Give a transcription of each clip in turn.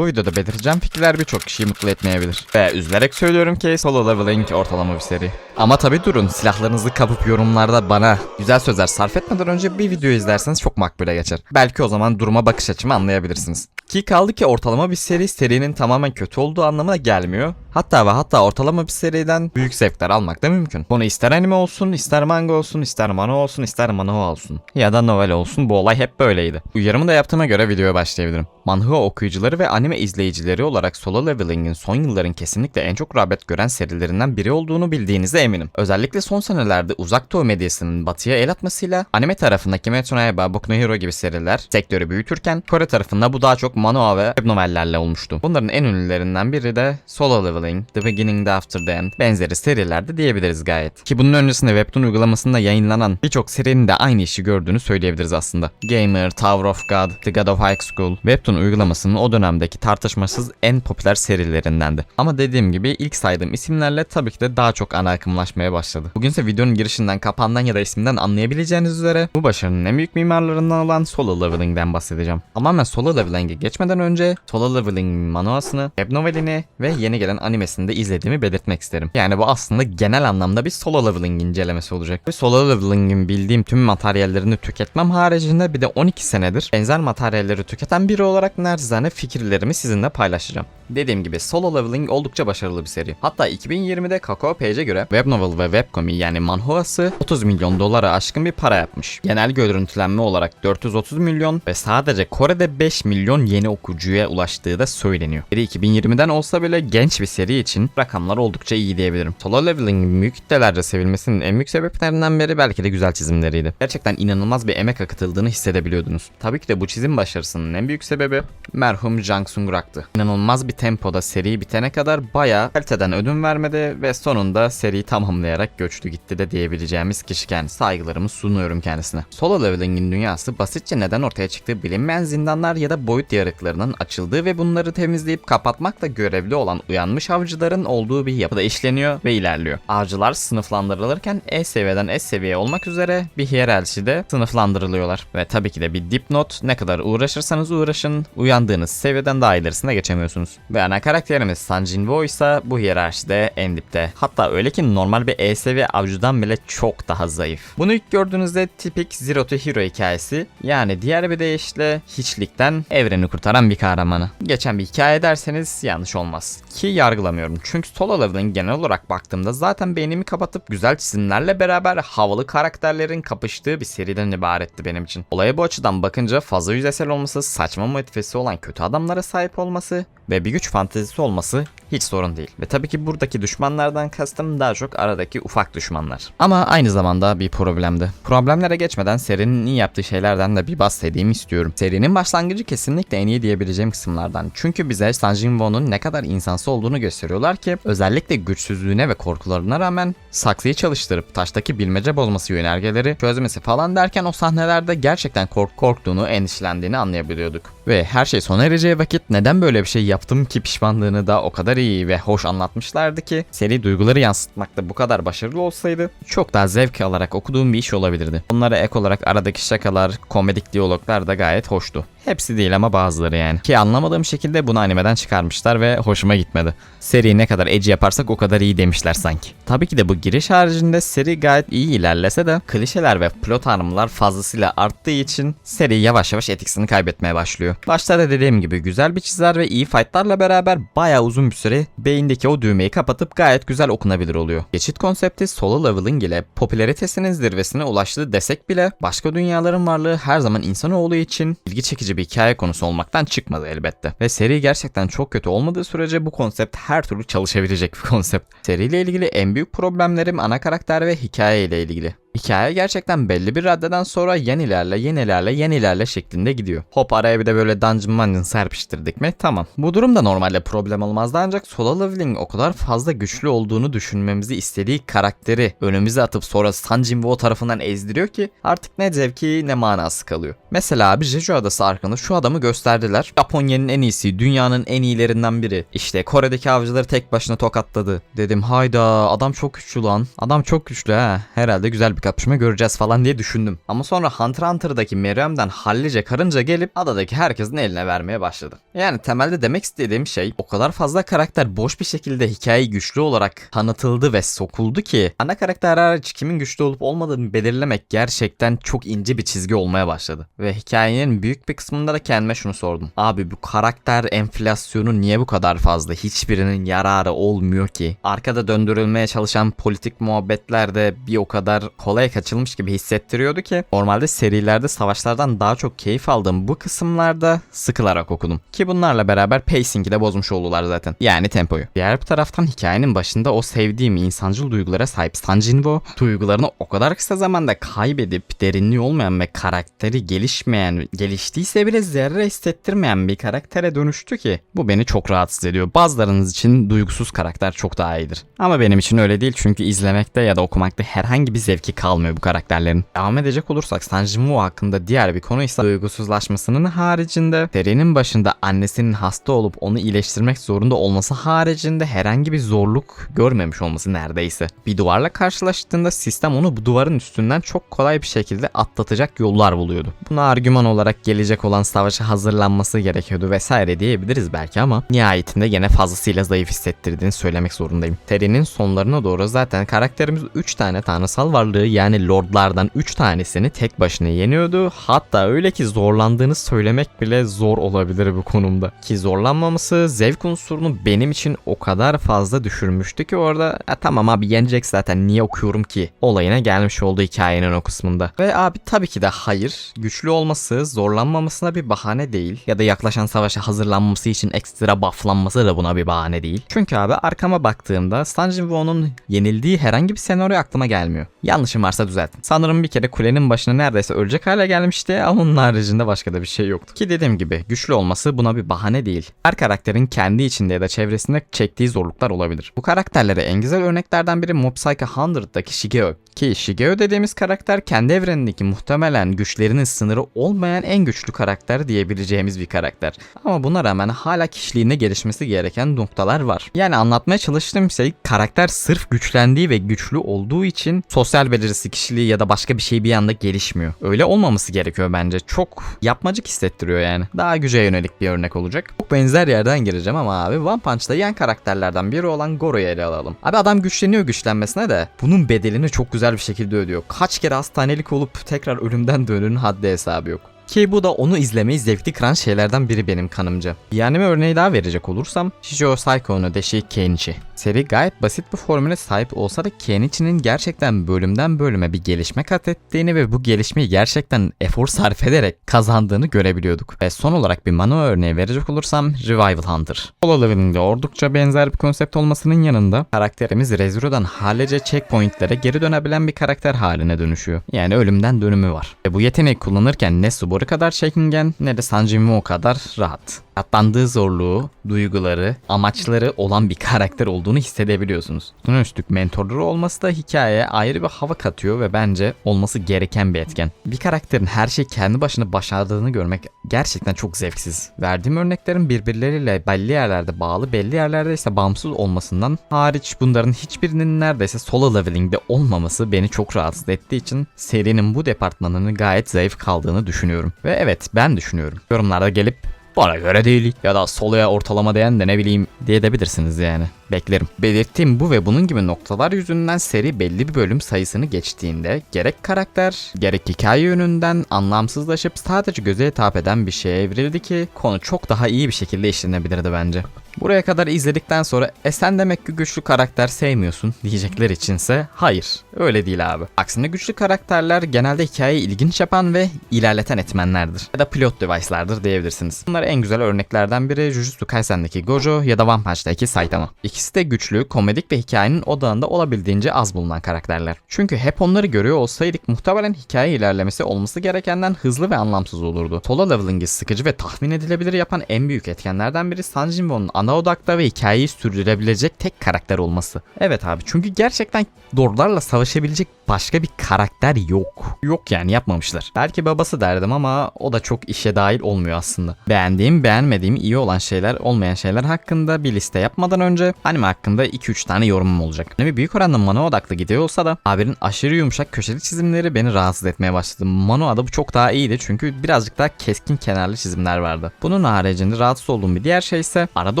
Bu videoda belirteceğim fikirler birçok kişiyi mutlu etmeyebilir. Ve üzülerek söylüyorum ki Solo Leveling ortalama bir seri. Ama tabi durun silahlarınızı kapıp yorumlarda bana güzel sözler sarf etmeden önce bir video izlerseniz çok makbule geçer. Belki o zaman duruma bakış açımı anlayabilirsiniz. Ki kaldı ki ortalama bir seri serinin tamamen kötü olduğu anlamına gelmiyor. Hatta ve hatta ortalama bir seriden büyük zevkler almak da mümkün. Bunu ister anime olsun, ister manga olsun, ister mano olsun, ister manhwa olsun. Ya da novel olsun bu olay hep böyleydi. Uyarımı da yaptığıma göre videoya başlayabilirim. Manhwa okuyucuları ve anime izleyicileri olarak Solo Leveling'in son yılların kesinlikle en çok rağbet gören serilerinden biri olduğunu bildiğinize eminim. Özellikle son senelerde uzak doğu medyasının batıya el atmasıyla anime tarafında Kimetsu no Yaiba, Boku no Hero gibi seriler sektörü büyütürken Kore tarafında bu daha çok manhwa ve web novellerle olmuştu. Bunların en ünlülerinden biri de Solo Leveling, The Beginning, The After the End benzeri serilerde diyebiliriz gayet. Ki bunun öncesinde Webtoon uygulamasında yayınlanan birçok serinin de aynı işi gördüğünü söyleyebiliriz aslında. Gamer, Tower of God, The God of High School, Webtoon uygulamasının o dönemdeki tartışmasız en popüler serilerindendi. Ama dediğim gibi ilk saydığım isimlerle tabii ki de daha çok ana akımlaşmaya başladı. Bugünse videonun girişinden, kapağından ya da isminden anlayabileceğiniz üzere bu başarının en büyük mimarlarından olan Solo Leveling'den bahsedeceğim. Ama ben Solo Leveling'e geçmeden önce Solo Leveling manuasını, web novelini ve yeni gelen animesini de izlediğimi belirtmek isterim. Yani bu aslında genel anlamda bir Solo Leveling incelemesi olacak. Ve Solo Leveling'in bildiğim tüm materyallerini tüketmem haricinde bir de 12 senedir benzer materyalleri tüketen biri olarak naçizane fikirlerimi sizinle paylaşacağım. Dediğim gibi Solo Leveling oldukça başarılı bir seri. Hatta 2020'de Kakao Page'e göre web novel ve webcomic yani manhwası 30 milyon dolara aşkın bir para yapmış. Genel görüntülenme olarak 430 milyon ve sadece Kore'de 5 milyon yeni okuyucuya ulaştığı da söyleniyor. Seri 2020'den olsa bile genç bir seri için rakamlar oldukça iyi diyebilirim. Solo Leveling'in büyük kitlelerce sevilmesinin en büyük sebeplerinden biri belki de güzel çizimleriydi. Gerçekten inanılmaz bir emek akıtıldığını hissedebiliyordunuz. Tabii ki de bu çizim başarısının en büyük sebebi merhum Jang Sung-rak'tı. İnanılmaz bir tempoda seri bitene kadar bayağı kaliteden ödün vermedi ve sonunda seriyi tamamlayarak göçtü gitti de diyebileceğimiz kişi kendisi. Saygılarımı sunuyorum kendisine. Solo Leveling'in dünyası basitçe neden ortaya çıktığı bilinmeyen zindanlar ya da boyut yarıklarının açıldığı ve bunları temizleyip kapatmakla görevli olan uyanmış avcıların olduğu bir yapıda işleniyor ve ilerliyor. Avcılar sınıflandırılırken E seviyeden S seviye olmak üzere bir hiyerarşide sınıflandırılıyorlar. Ve tabii ki de bir dipnot ne kadar uğraşırsanız uğraşın uyandığınız seviyeden daha ilerisine geçemiyorsunuz. Ve ana karakterimiz Sun Jinwoo ise bu hiyerarşide en dipte. Hatta öyle ki normal bir E seviye avcıdan bile çok daha zayıf. Bunu ilk gördüğünüzde tipik Zero to Hero hikayesi yani diğer bir deyişle hiçlikten evreni kurtaran bir kahramanı. Geçen bir hikaye derseniz yanlış olmaz. Ki yargılamıyorum çünkü Solo Leveling genel olarak baktığımda zaten beynimi kapatıp güzel çizimlerle beraber havalı karakterlerin kapıştığı bir seriden ibaretti benim için. Olaya bu açıdan bakınca fazla yüzeysel olması, saçma motivesi olan kötü adamlara sahip olması ve bir güç fantezisi olması hiç sorun değil. Ve tabii ki buradaki düşmanlardan kastım daha çok aradaki ufak düşmanlar. Ama aynı zamanda bir problemdi. Problemlere geçmeden serinin iyi yaptığı şeylerden de bir bahsedeyim istiyorum. Serinin başlangıcı kesinlikle en iyi diyebileceğim kısımlardan. Çünkü bize Sun Jinwoo'nun ne kadar insansı olduğunu gösteriyorlar ki özellikle güçsüzlüğüne ve korkularına rağmen saksıyı çalıştırıp taştaki bilmece bozması yönergeleri çözmesi falan derken o sahnelerde gerçekten kork korktuğunu, endişelendiğini anlayabiliyorduk. Ve her şey sona ereceği vakit neden böyle bir şey yaptım ki pişmanlığını da o kadar iyi ve hoş anlatmışlardı ki seri duyguları yansıtmakta bu kadar başarılı olsaydı çok daha zevk alarak okuduğum bir iş olabilirdi. Bunlara ek olarak aradaki şakalar, komedik diyaloglar da gayet hoştu. Hepsi değil ama bazıları yani. Ki anlamadığım şekilde bunu animeden çıkarmışlar ve hoşuma gitmedi. Seriyi ne kadar edgy yaparsak o kadar iyi demişler sanki. Tabii ki de bu giriş haricinde seri gayet iyi ilerlese de klişeler ve plot armlar fazlasıyla arttığı için seri yavaş yavaş etkisini kaybetmeye başlıyor. Başta da dediğim gibi güzel bir çizer ve iyi fightlarla beraber bayağı uzun bir süre beyindeki o düğmeyi kapatıp gayet güzel okunabilir oluyor. Geçit konsepti solo leveling ile popülaritesinin zirvesine ulaştığı desek bile başka dünyaların varlığı her zaman insanoğlu için ilgi çekici bir hikaye konusu olmaktan çıkmadı elbette. Ve seri gerçekten çok kötü olmadığı sürece bu konsept her türlü çalışabilecek bir konsept. Seriyle ilgili en büyük problemlerim ana karakter ve hikaye ile ilgili. Hikaye gerçekten belli bir raddeden sonra yenilerle yenilerle yenilerle şeklinde gidiyor. Hop araya bir de böyle dungeon mansion serpiştirdik mi? Tamam. Bu durum da normalde problem olmazdı ancak solo leveling o kadar fazla güçlü olduğunu düşünmemizi istediği karakteri önümüze atıp sonra Sun Jinwoo tarafından ezdiriyor ki artık ne zevki ne manası kalıyor. Mesela abi Jeju Adası arkında şu adamı gösterdiler. Japonya'nın en iyisi, dünyanın en iyilerinden biri. İşte Kore'deki avcıları tek başına tokatladı. Dedim hayda adam çok güçlü lan. Adam çok güçlü ha. Herhalde güzel bir kapışma göreceğiz falan diye düşündüm. Ama sonra Hunter Hunter'daki Meruem'den hallice karınca gelip adadaki herkesin eline vermeye başladı. Yani temelde demek istediğim şey o kadar fazla karakter boş bir şekilde hikayeyi güçlü olarak tanıtıldı ve sokuldu ki ana karakter hariç kimin güçlü olup olmadığını belirlemek gerçekten çok ince bir çizgi olmaya başladı. Ve hikayenin büyük bir kısmında da kendime şunu sordum. Abi bu karakter enflasyonu niye bu kadar fazla? Hiçbirinin yararı olmuyor ki. Arkada döndürülmeye çalışan politik muhabbetler de bir o kadar kolay kaçılmış gibi hissettiriyordu ki normalde serilerde savaşlardan daha çok keyif aldığım bu kısımlarda sıkılarak okudum. Ki bunlarla beraber pacing'i de bozmuş oldular zaten. Yani tempoyu. Diğer bir taraftan hikayenin başında o sevdiğim insancıl duygulara sahip San Jinwoo duygularını o kadar kısa zamanda kaybedip derinliği olmayan ve karakteri gelişmeyen, geliştiyse bile zerre hissettirmeyen bir karaktere dönüştü ki bu beni çok rahatsız ediyor. Bazılarınız için duygusuz karakter çok daha iyidir. Ama benim için öyle değil çünkü izlemekte ya da okumakta herhangi bir zevki kalmıyor bu karakterlerin. Devam edecek olursak San Jinwoo hakkında diğer bir konu ise duygusuzlaşmasının haricinde serinin başında annesinin hasta olup onu iyileştirmek zorunda olması haricinde herhangi bir zorluk görmemiş olması neredeyse. Bir duvarla karşılaştığında sistem onu bu duvarın üstünden çok kolay bir şekilde atlatacak yollar buluyordu. Buna argüman olarak gelecek olan savaşa hazırlanması gerekiyordu vesaire diyebiliriz belki ama nihayetinde gene fazlasıyla zayıf hissettirdiğini söylemek zorundayım. Serinin sonlarına doğru zaten karakterimiz 3 tane tanrısal varlığı yani lordlardan 3 tanesini tek başına yeniyordu. Hatta öyle ki zorlandığını söylemek bile zor olabilir bu konumda. Ki zorlanmaması zevk unsurunu benim için o kadar fazla düşürmüştü ki orada "E, tamam abi yenecek zaten niye okuyorum ki olayına gelmiş oldu hikayenin o kısmında. Ve abi tabii ki de hayır. Güçlü olması zorlanmamasına bir bahane değil. Ya da yaklaşan savaşa hazırlanması için ekstra bufflanması da buna bir bahane değil. Çünkü abi arkama baktığımda San Jinwoo'nun yenildiği herhangi bir senaryo aklıma gelmiyor. Yanlışım varsa düzeltin. Sanırım bir kere kulenin başına neredeyse ölecek hale gelmişti ama onun haricinde başka da bir şey yoktu. Ki dediğim gibi güçlü olması buna bir bahane değil. Her karakterin kendi içinde ya da çevresinde çektiği zorluklar olabilir. Bu karakterlere en güzel örneklerden biri Mob Psycho 100'daki Shigeo. Ki Shigeo dediğimiz karakter kendi evrenindeki muhtemelen güçlerinin sınırı olmayan en güçlü karakter diyebileceğimiz bir karakter. Ama buna rağmen hala kişiliğinde gelişmesi gereken noktalar var. Yani anlatmaya çalıştığım şey karakter sırf güçlendiği ve güçlü olduğu için sosyal becerisi, kişiliği ya da başka bir şey bir anda gelişmiyor. Öyle olmaması gerekiyor bence. Çok yapmacık hissettiriyor yani. Daha güce yönelik bir örnek olacak. Çok benzer yerden gireceğim ama abi One Punch'ta yan karakterlerden biri olan Goro'yu ele alalım. Abi adam güçleniyor güçlenmesine de bunun bedelini çok güzel bir şekilde ödüyor. Kaç kere hastanelik olup tekrar ölümden dönünün haddi hesabı yok. Ki bu da onu izlemeyi zevkli kıran şeylerden biri benim kanımca. Bir anime örneği daha verecek olursam Shijou Saiko no Deshi Kenichi. Seri gayet basit bir formüle sahip olsa da Kenichi'nin gerçekten bölümden bölüme bir gelişme kat ettiğini ve bu gelişmeyi gerçekten efor sarf ederek kazandığını görebiliyorduk. Ve son olarak bir manu örneği verecek olursam Revival Hunter. Solo leveling'de oldukça benzer bir konsept olmasının yanında karakterimiz Rezuro'dan hallice checkpointlere geri dönebilen bir karakter haline dönüşüyor. Yani ölümden dönümü var. Ve bu yeteneği kullanırken ne Subaru kadar çekingen ne de Sanjimo kadar rahat. Katlandığı zorluğu, duyguları, amaçları olan bir karakter olduğunu hissedebiliyorsunuz. Buna üstlük mentorları olması da hikayeye ayrı bir hava katıyor ve bence olması gereken bir etken. Bir karakterin her şeyi kendi başına başardığını görmek gerçekten çok zevksiz. Verdiğim örneklerin birbirleriyle belli yerlerde bağlı, belli yerlerde ise bağımsız olmasından hariç bunların hiçbirinin neredeyse solo leveling'de olmaması beni çok rahatsız ettiği için serinin bu departmanının gayet zayıf kaldığını düşünüyorum. Ve evet ben düşünüyorum. Yorumlarda gelip bana göre değil ya da soloya ortalama diyen de ne bileyim diyebilirsiniz yani. Beklerim. Belirttiğim bu ve bunun gibi noktalar yüzünden seri belli bir bölüm sayısını geçtiğinde gerek karakter gerek hikaye yönünden anlamsızlaşıp sadece göze hitap eden bir şeye evrildi ki konu çok daha iyi bir şekilde işlenebilirdi bence. Buraya kadar izledikten sonra e sen demek ki güçlü karakter sevmiyorsun diyecekler içinse hayır öyle değil abi. Aksine güçlü karakterler genelde hikayeyi ilginç yapan ve ilerleten etmenlerdir. Ya da plot device'lardır diyebilirsiniz. Bunlar en güzel örneklerden biri Jujutsu Kaisen'deki Gojo ya da One Punch'taki Saitama. İkisi de güçlü, komedik ve hikayenin odağında olabildiğince az bulunan karakterler. Çünkü hep onları görüyor olsaydık muhtemelen hikaye ilerlemesi olması gerekenden hızlı ve anlamsız olurdu. Solo leveling'i sıkıcı ve tahmin edilebilir yapan en büyük etkenlerden biri San Jinwoo'nun ana odakta ve hikayeyi sürdürebilecek tek karakter olması. Evet abi çünkü gerçekten Dorlarla savaşabilecek başka bir karakter yok. Yok yani yapmamışlar. Belki babası derdim ama o da çok işe dahil olmuyor aslında. Beğendiğim, beğenmediğim, iyi olan şeyler, olmayan şeyler hakkında bir liste yapmadan önce anime hakkında 2-3 tane yorumum olacak. Anime büyük oranda manga odaklı gidiyor olsa da abinin aşırı yumuşak köşeli çizimleri beni rahatsız etmeye başladı. Manoa'da bu çok daha iyiydi çünkü birazcık daha keskin kenarlı çizimler vardı. Bunun haricinde rahatsız olduğum bir diğer şey ise arada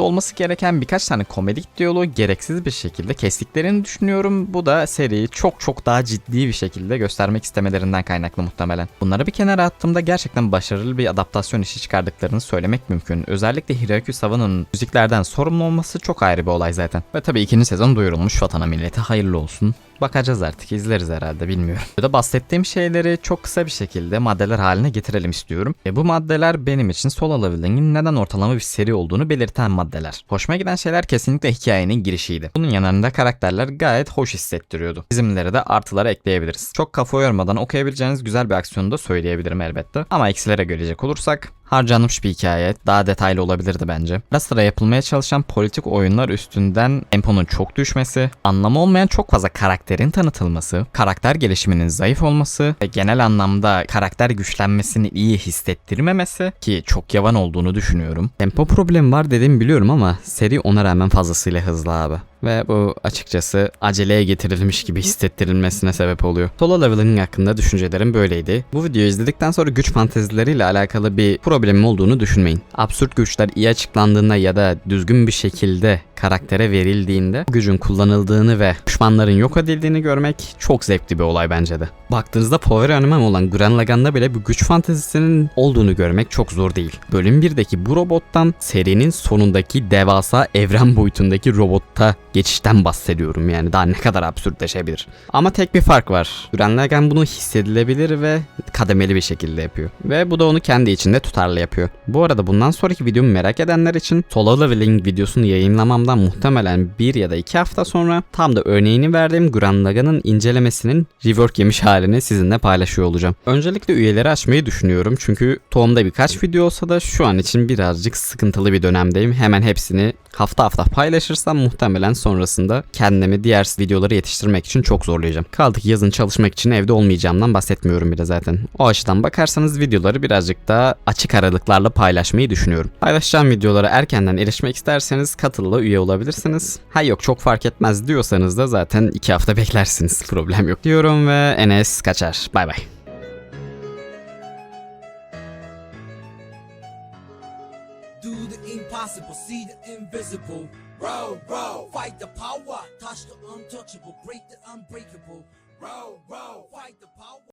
olması gereken birkaç tane komedik diyaloğu gereksiz bir şekilde kestiklerini düşünüyorum. Bu da seriyi çok çok daha ciddi bir şekilde göstermek istemelerinden kaynaklı muhtemelen. Bunları bir kenara attığımda gerçekten başarılı bir adaptasyon işi çıkardıklarını söylemek mümkün. Özellikle Hiroyuki Sawa'nın müziklerden sorumlu olması çok ayrı bir olay zaten. Ve tabii ikinci sezon duyurulmuş vatana millete hayırlı olsun. Bakacağız artık izleriz herhalde bilmiyorum. Burada bahsettiğim şeyleri çok kısa bir şekilde maddeler haline getirelim istiyorum. E bu maddeler benim için Solo Leveling'in neden ortalama bir seri olduğunu belirten maddeler. Hoşuma giden şeyler kesinlikle hikayenin girişiydi. Bunun yanında karakterler gayet hoş hissettiriyordu. Çizimlere de artıları ekleyebiliriz. Çok kafa yormadan okuyabileceğiniz güzel bir aksiyonu da söyleyebilirim elbette. Ama eksilere gelecek olursak harcanmış bir hikaye. Daha detaylı olabilirdi bence. Ara sıra yapılmaya çalışan politik oyunlar üstünden temponun çok düşmesi, anlamı olmayan çok fazla karakterin tanıtılması, karakter gelişiminin zayıf olması ve genel anlamda karakter güçlenmesini iyi hissettirmemesi ki çok yavan olduğunu düşünüyorum. Tempo problemi var dediğimi biliyorum ama seri ona rağmen fazlasıyla hızlı abi. Ve bu açıkçası aceleye getirilmiş gibi hissettirilmesine sebep oluyor. Solo leveling hakkında düşüncelerim böyleydi. Bu videoyu izledikten sonra güç fantezileriyle alakalı bir problemim olduğunu düşünmeyin. Absürt güçler iyi açıklandığında ya da düzgün bir şekilde karaktere verildiğinde bu gücün kullanıldığını ve düşmanların yok edildiğini görmek çok zevkli bir olay bence de. Baktığınızda power animem olan Gurren Lagann'da bile bu güç fantezisinin olduğunu görmek çok zor değil. Bölüm 1'deki bu robottan serinin sonundaki devasa evren boyutundaki robotta geçişten bahsediyorum yani daha ne kadar absürtleşebilir. Ama tek bir fark var. Lagann bunu hissedilebilir ve kademeli bir şekilde yapıyor. Ve bu da onu kendi içinde tutarlı yapıyor. Bu arada bundan sonraki videomu merak edenler için Solo Leveling videosunu yayınlamamdan muhtemelen bir ya da iki hafta sonra tam da örneğini verdiğim Gurren Lagann'ın incelemesinin rework yemiş halini sizinle paylaşıyor olacağım. Öncelikle üyeleri açmayı düşünüyorum çünkü tohumda birkaç video olsa da şu an için birazcık sıkıntılı bir dönemdeyim. Hemen hepsini hafta hafta paylaşırsam muhtemelen sonrasında kendimi diğer videoları yetiştirmek için çok zorlayacağım. Kaldı ki yazın çalışmak için evde olmayacağımdan bahsetmiyorum bile zaten. O açıdan bakarsanız videoları birazcık daha açık aralıklarla paylaşmayı düşünüyorum. Paylaşacağım videolara erkenden erişmek isterseniz katılla üye olabilirsiniz. Ha yok çok fark etmez diyorsanız da zaten 2 hafta beklersiniz. Problem yok diyorum ve Enes kaçar. Bay bay. Invisible. Row, row, fight the power, touch the untouchable, break the unbreakable. Row, row, fight the power.